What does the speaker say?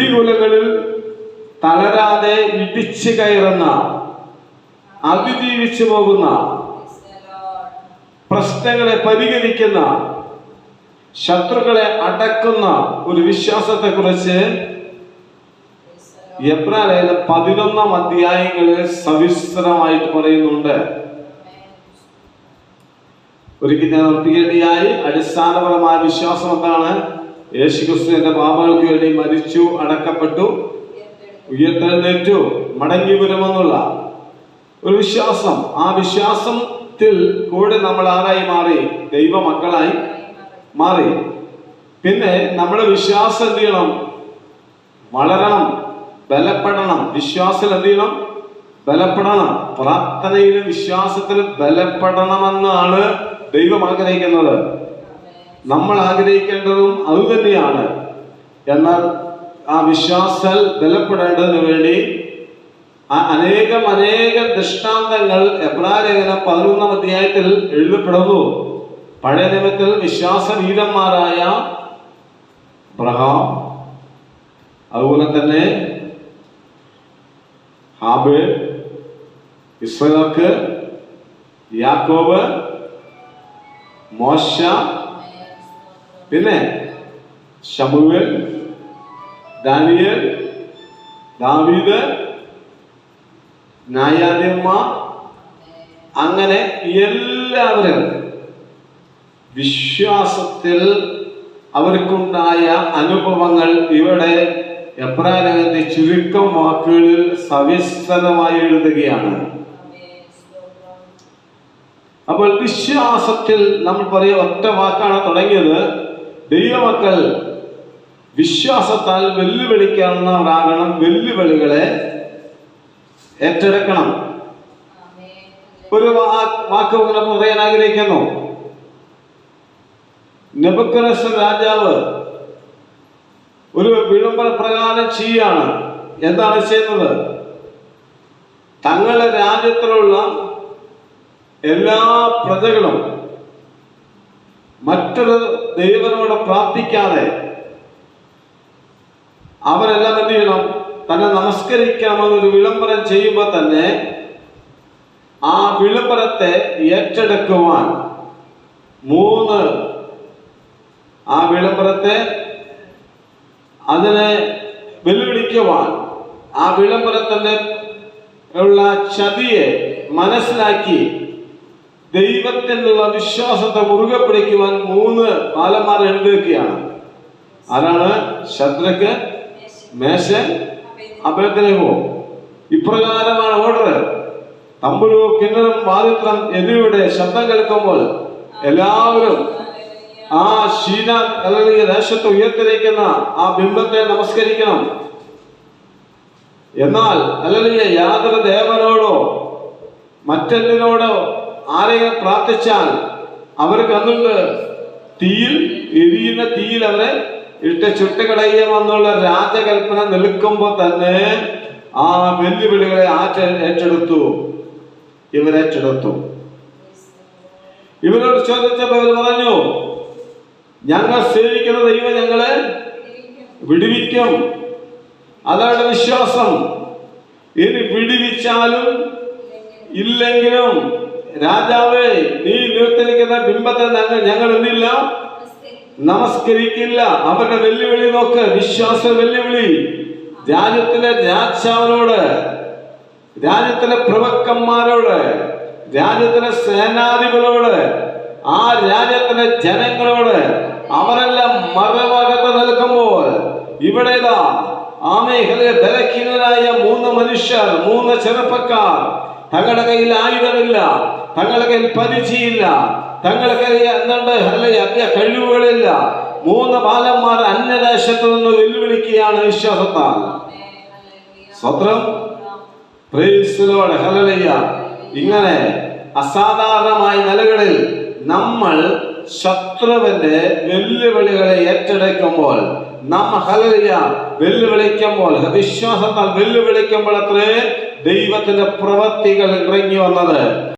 പ്രതികൂലങ്ങളിൽ തളരാതെ ഇടിച്ചു കയറുന്ന അതിജീവിച്ചു പോകുന്ന പ്രശ്നങ്ങളെ പരിഹരിക്കുന്ന ശത്രുക്കളെ അടക്കുന്ന ഒരു വിശ്വാസത്തെക്കുറിച്ച് എബ്രാലയിലെ പതിനൊന്നാം അധ്യായങ്ങളിൽ സവിസ്തരമായിട്ട് പറയുന്നുണ്ട്. ഒരിക്കൽ ഞാൻ അടിസ്ഥാനപരമായ വിശ്വാസം എന്താണ്? യേശുക്രിസ്തുവിന്റെ പാപങ്ങൾക്ക് വേണ്ടി മരിച്ചു അടക്കപ്പെട്ടു ഉയർത്തെഴുന്നേറ്റു മടങ്ങി വരുമെന്നുള്ള ഒരു വിശ്വാസം. ആ വിശ്വാസത്തിൽ കൂടെ നമ്മൾ ആരായി മാറി? ദൈവ മക്കളായി മാറി. പിന്നെ നമ്മുടെ വിശ്വാസം എന്ത് ചെയ്യണം വളരണം ബലപ്പെടണം. വിശ്വാസം എന്ത് ചെയ്യണം ബലപ്പെടണം. പ്രാർത്ഥനയിലും വിശ്വാസത്തിലും ബലപ്പെടണമെന്നാണ് ദൈവം ആഗ്രഹിക്കുന്നത്. നമ്മൾ ആഗ്രഹിക്കേണ്ടതും അതുതന്നെയാണ് എന്നാൽ ആ വിശ്വാസൽ ബലപ്പെടേണ്ടതിന് വേണ്ടി അനേകം അനേകം ദൃഷ്ടാന്തങ്ങൾ എബ്രാലേഖനം പതിനൊന്നാം അധ്യായത്തിൽ എഴുതപ്പെടുന്നു. പഴയ നിയമത്തിൽ വിശ്വാസവീരന്മാരായ അബ്രഹാം അതുപോലെ തന്നെ ഹാബ് ഇസ്രാക്ക് യാക്കോബ് മോശ പിന്നെ ശമുവേൽ ദാനിയൽ ദാവീദ് ന്യായാധിപന്മാർ അങ്ങനെ എല്ലാവരും വിശ്വാസത്തിൽ അവർക്കുണ്ടായ അനുഭവങ്ങൾ ഇവിടെ എബ്രാലകത്തെ ചുരുക്കം വാക്കുകളിൽ സവിസ്തരമായി എഴുതുകയാണ്. അപ്പോൾ വിശ്വാസത്തിൽ നമ്മൾ പറയുക ഒറ്റ വാക്കാണ് തുടങ്ങിയത്. ദൈവമക്കൾ വിശ്വാസത്താൽ വെല്ലുവിളിക്കാവുന്നവരാകണം വെല്ലുവിളികളെ ഏറ്റെടുക്കണം. ഒരു വാക്ക് മൂലം പറയാൻ ആഗ്രഹിക്കുന്നു. നെബുക്കനസ് രാജാവ് ഒരു വിളംബര പ്രകാരം ചെയ്യാണ് എന്താണ് ചെയ്യുന്നത്? തങ്ങളുടെ രാജ്യത്തിലുള്ള എല്ലാ പ്രജകളും മറ്റൊരു ദൈവനോട് പ്രാർത്ഥിക്കാതെ അവരെല്ലാം എന്ത് ചെയ്യണം? തന്നെ നമസ്കരിക്കാമെന്നൊരു വിളംബരം ചെയ്യുമ്പോൾ തന്നെ ആ വിളംബരത്തെ ഏറ്റെടുക്കുവാൻ മൂന്ന് ആ വിളംബരത്തെ അതിനെ വെല്ലുവിളിക്കുവാൻ ആ വിളംബരത്തിന്റെ ഉള്ള ചതിയെ മനസ്സിലാക്കി ദൈവത്തിനുള്ള വിശ്വാസത്തെ മുറുകെ പിടിക്കുവാൻ മൂന്ന് ബാലന്മാർ എഴുന്നേൽക്കുകയാണ് ആരാണ്? ശദ്രക്ക് മേശൻ അഭയത്തിനോ ഇപ്രകാരമാണ് ഓർഡർ തമ്പുരു കിന്നരം വാദിത്രം എന്നിവയുടെ ശബ്ദം കേൾക്കുമ്പോൾ എല്ലാവരും ആ ശീല അല്ലെങ്കിൽ ദേശത്ത് ഉയർത്തിരിക്കുന്ന ആ ബിംബത്തെ നമസ്കരിക്കണം. എന്നാൽ അല്ലെങ്കിൽ യാതൊരു ദേവനോടോ മറ്റെന്തിനോടോ ആരെയും പ്രാർത്ഥിച്ചാൽ അവർക്ക് അന്നുണ്ട് തീയിൽ എരിയുന്ന തീയിൽ അവരെ ഇട്ട് ചുട്ടുകളയുമെന്നുള്ള രാജകൽപ്പന നിൽക്കുമ്പോ തന്നെ ആ വെല്ലുവിളികളെ ആറ്റ ഏറ്റെടുത്തു. ഇവരേറ്റെടുത്തു ഇവരോട് ചോദിച്ചപ്പോൾ ഇവർ പറഞ്ഞു ഞങ്ങൾ സേവിക്കുന്ന ദൈവം ഞങ്ങളെ വിടുവിക്കും. അതാണ് വിശ്വാസം. ഇനി വിടുവിച്ചാലും ഇല്ലെങ്കിലും രാജാവേ നീ നിർത്തിരിക്കുന്ന ബിംബത്തെ ഞങ്ങൾ ഞങ്ങൾ എന്തില്ല? നമസ്കരിക്കില്ല. അവരുടെ വെല്ലുവിളി നോക്ക്. വിശ്വാസ വെല്ലുവിളി. രാജ്യത്തിലെ രാജാവിനോട് രാജ്യത്തിലെ പ്രവക്കന്മാരോട് രാജ്യത്തിലെ സേനാധിപതികളോട് ആ രാജ്യത്തിലെ ജനങ്ങളോട് അവരെല്ലാം മറവകത്ത് നിൽക്കുമ്പോൾ ഇവിടെ ഇതാ ആ മേഖലയിൽ ബലഹീനരായ മൂന്ന് മനുഷ്യർ മൂന്ന് ചെറുപ്പക്കാർ തങ്ങളുടെ കയ്യിൽ ആയുധമില്ല. തങ്ങളുടെ കയ്യിൽ പരിചയില്ല തങ്ങളെ കയ്യിൽ എന്തുണ്ട്? അല്ലെ? കഴിവുകളില്ല. മൂന്ന് ബാലന്മാർ അന്യദേശത്ത് നിന്ന് വെല്ലുവിളിക്കുകയാണ് വിശ്വാസത്താൽ. സ്വത്രം? ഇങ്ങനെ അസാധാരണമായ നിലകളിൽ നമ്മൾ ശത്രുവിന്റെ വെല്ലുവിളികളെ ഏറ്റെടുക്കുമ്പോൾ നമ്മ ഹലലിയ വെല്ലുവിളിക്കുമ്പോൾ വിശ്വാസത്താൽ വെല്ലുവിളിക്കുമ്പോൾ അത്രേ ദൈവത്തിന്റെ പ്രവൃത്തികൾ ഇറങ്ങി വന്നത്.